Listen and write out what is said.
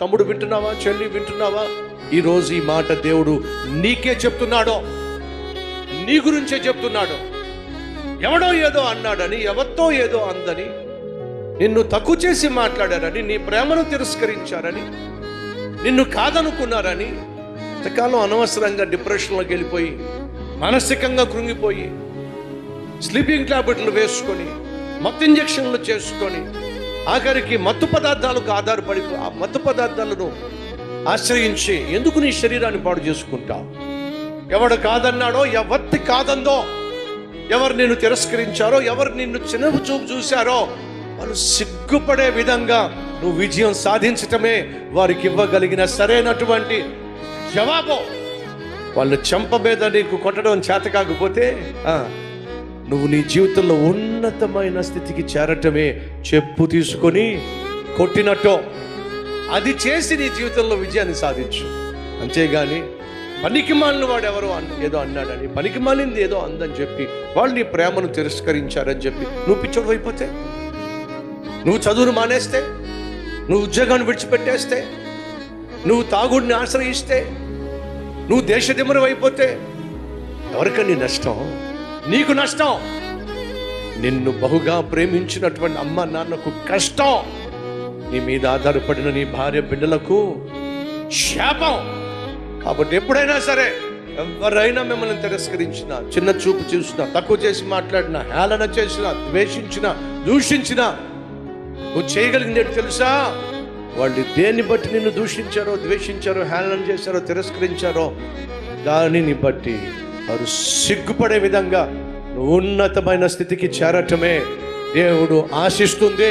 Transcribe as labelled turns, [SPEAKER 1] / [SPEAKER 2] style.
[SPEAKER 1] తమ్ముడు వింటున్నావా? చెల్లి వింటున్నావా? ఈరోజు ఈ మాట దేవుడు నీకే చెప్తున్నాడో నీ గురించే చెప్తున్నాడో. ఎవడో ఏదో అన్నాడని ఎవరితో ఏదో అందని నిన్ను తక్కువ చేసి మాట్లాడారని నీ ప్రేమను తిరస్కరించారని నిన్ను కాదనుకున్నారని ఇంతకాలం అనవసరంగా డిప్రెషన్లోకి వెళ్ళిపోయి మానసికంగా కృంగిపోయి స్లీపింగ్ ట్యాబ్లెట్లు వేసుకొని మత్తు ఇంజక్షన్లు చేసుకొని ఆఖరికి మత్తు పదార్థాలకు ఆధారపడి ఆ మత్తు పదార్థాలను ఆశ్రయించి ఎందుకు నీ శరీరాన్ని పాడు చేసుకుంటావు? ఎవడు కాదన్నాడో ఎవరిని కాదందో ఎవరు నిన్ను తిరస్కరించారో ఎవరు నిన్ను చిన్న చూపు చూశారో వాళ్ళు సిగ్గుపడే విధంగా నువ్వు విజయం సాధించటమే వారికి ఇవ్వగలిగిన సరైనటువంటి జవాబు. వాళ్ళు చెంప మీద నీకు కొట్టడం చేత కాకపోతే ఆ, నువ్వు నీ జీవితంలో ఉన్నతమైన స్థితికి చేరటమే చెప్పు తీసుకొని కొట్టినట్టో. అది చేసి నీ జీవితంలో విజయాన్ని సాధించు. అంతేగాని పనికి మాలిన వాడు ఎవరో ఏదో అన్నాడని పనికి మాలింది ఏదో అందని చెప్పి వాళ్ళు నీ ప్రేమను తిరస్కరించారని చెప్పి నువ్వు పిచ్చోడు అయిపోతే? నువ్వు చదువును మానేస్తే? నువ్వు ఉద్యోగాన్ని విడిచిపెట్టేస్తే? నువ్వు తాగుడిని ఆశ్రయిస్తే? నువ్వు దేశదిమరం అయిపోతే? ఎవరికని నష్టం? నీకు నష్టం. నిన్ను బహుగా ప్రేమించినటువంటి అమ్మ నాన్నకు కష్టం. నీ మీద ఆధారపడిన నీ భార్య బిడ్డలకు శాపం. కాబట్టి ఎప్పుడైనా సరే ఎవరైనా మిమ్మల్ని తిరస్కరించిన చిన్న చూపు చూసినా తక్కువ చేసి మాట్లాడినా హేళన చేసినా ద్వేషించిన దూషించిన నువ్వు చేయగలిగింది తెలుసా? వాళ్ళు దేన్ని బట్టి నిన్ను దూషించారో ద్వేషించారో హేళన చేశారో తిరస్కరించారో దానిని బట్టి వారు సిగ్గుపడే విధంగా ఉన్నతమైన స్థితికి చేరటమే దేవుడు ఆశిస్తుంది.